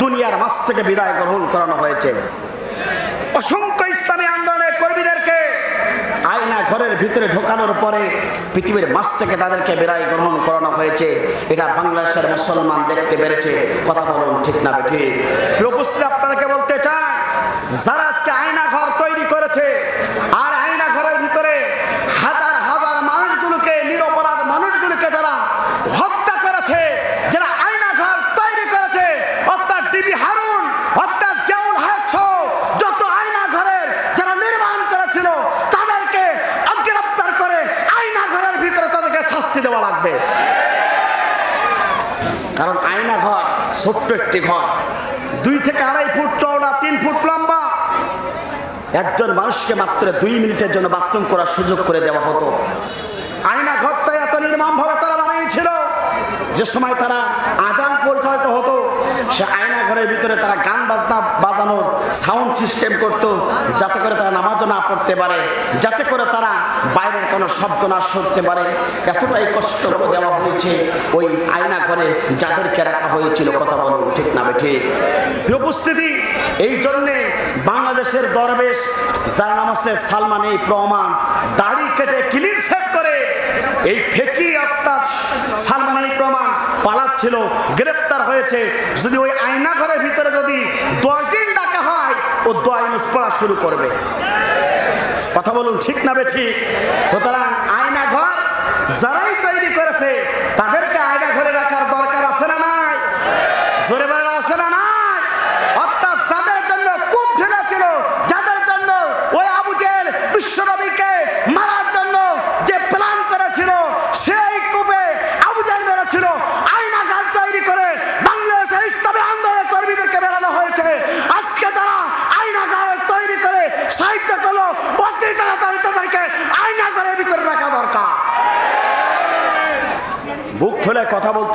দুনিয়ার মাছ থেকে বিদায় গ্রহণ করানো হয়েছে। অসংখ্য ইসলামী আন্দোলনের কর্মীদেরকে আয়না ঘরের ভিতরে ঢোকানোর পরে পৃথিবীর মাছ থেকে তাদেরকে বিদায় গ্রহণ করানো হয়েছে। এটা বাংলাদেশের মুসলমান দেখতে পেরেছে। কথা বলুন ঠিক না উপস্থিত, আপনাদেরকে বলতে চাই, যারা আজকে আয়না ঘর তৈরি করেছে আর আয়না ঘরের ভিতরে হাজার হাজার মানুষগুলোকে নিরপরাধ মানুষগুলোকে যারা হত্যা করেছে যারা আয়না ঘর তৈরি করেছে অর্থাৎ ডিবি হারুন অর্থাৎ জাউল হায়াত যত আয়না ঘরের যারা নির্মাণ করেছিল তাদেরকে গ্রেপ্তার করে আয়না ঘরের ভিতরে তাদেরকে শাস্তি দেওয়া লাগবে। কারণ আয়না ঘর, ছোট্ট একটি ঘর। দুই থেকে আড়াই ফুট চওড়া, তিন ফুট লম্বা। একজন মানুষকে মাত্র দুই মিনিটের জন্য বাথরুম করার সুযোগ করে দেওয়া হতো। আয়না ঘরটা এত নির্মমভাবে তারা বানিয়েছিল যে সময় তারা আজান পরিচালিত হতো। সে ঘরের ভিতরে তারা গান বাজনা, বাজানোর সাউন্ড সিস্টেম করত, যাতে করে তারা নামাজও না পড়তে পারে, যাতে করে তারা বাইরের কোনো শব্দ না শুনতে পারে। এতটাই কষ্ট দেওয়া হয়েছে ওই আয়না ঘরে যাদেরকে রাখা হয়েছিল, কথা বলুন, ঠিক না ঠিক? উপস্থিতি, এই জন্যে বাংলাদেশের দরবেশ, যার নাম হচ্ছে সালমান, এই প্রমাণ, দাড়ি কেটে ক্লিন সেভ করে, এই ফেকি অর্থাৎ সালমান পালাচ্ছিল গ্রেপ্তার হয়েছে। যদি ওই আয়না ঘরের ভিতরে যদি দিন ডাকা হয়, ও দোয়াইনুস পড়া শুরু করবে। কথা বলুন, ঠিক না বেঠি? সুতরাং আয়না ঘর যারাই তৈরি করেছে, তাদেরকে আয়না ঘরে রাখার দরকার আছে না নাই? জোরে বেড়া আছে না নাই অর্থাৎ যাদের জন্য কূপ ঢেলা ছিল যাদের জন্য ওই আবু জেল বিশ্বনবীকে মারার জন্য যে প্ল্যান করেছিল সেই কূপে আবু জেল মেরেছিল আয়না ঘর তৈরি করে বাংলাদেশের ইসলামী আন্দোলনের কর্মীদেরকে বেরানো হয়েছে আজকে যারা আয়না ঘর তৈরি করে সাহিত্য করল অতি তাড়াতাড়ি তাদেরকে আয়না ঘরের ভিতরে রাখা দরকার বুক ফেলে কথা বলতে